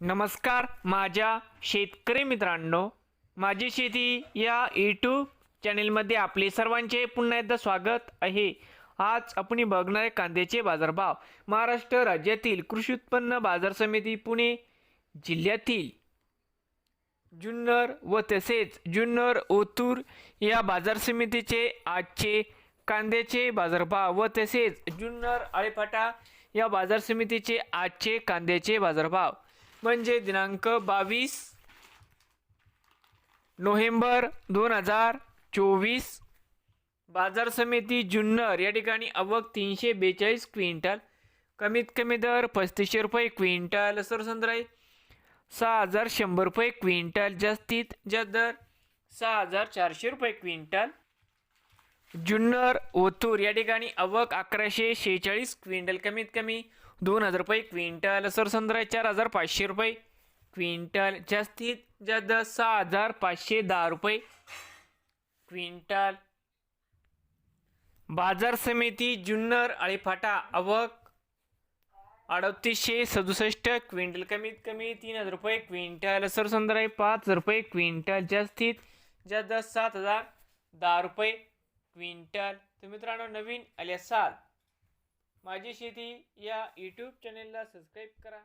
नमस्कार माझ्या शेतकरी मित्रांनो. माझी शेती या यूट्यूब चॅनेलमध्ये आपले सर्वांचे पुन्हा एकदा स्वागत आहे. आज आपण बघणार आहे कांद्याचे बाजारभाव. महाराष्ट्र राज्यातील कृषी उत्पन्न बाजार समिती पुणे जिल्ह्यातील जुन्नर व तसेच जुन्नर ओतूर या बाजार समितीचे आजचे कांद्याचे बाजारभाव व तसेच जुन्नर आळेफाटा या बाजार समितीचे आजचे कांद्याचे बाजारभाव. म्हणजे दिनांक बावीस नोव्हेंबर दोन हजार चोवीस. बाजार समिती जुन्नर या ठिकाणी आवक तीनशे बेचाळीस क्विंटल कमीत कमी दर पस्तीसशे रुपये क्विंटल सरसंद्राई सहा हजार शंभर रुपये क्विंटल जास्तीत जास्त दर सहा हजार चारशे रुपये क्विंटल. जुन्नर ओतूर या ठिकाणी आवक अकराशे शेहेचाळीस क्विंटल कमीत कमी दोन हजार रुपये क्विंटल सरसंद्रा चार हजार पाचशे रुपये क्विंटल जास्तीत जास्त सहा हजार पाचशे दहा रुपये क्विंटल बाजार समिती जुन्नर आळीफाटा आवक अडतीसशे सदुसष्ट क्विंटल कमीत कमी तीन हजार रुपये क्विंटल सरसंद्राई पाच हजार रुपये क्विंटल जास्तीत जास्त सात हजार दहा रुपये क्विंटल. तर मित्रांनो नवीन आले असाल माझी शेती या यूट्यूब चॅनेलला सबस्क्राईब करा.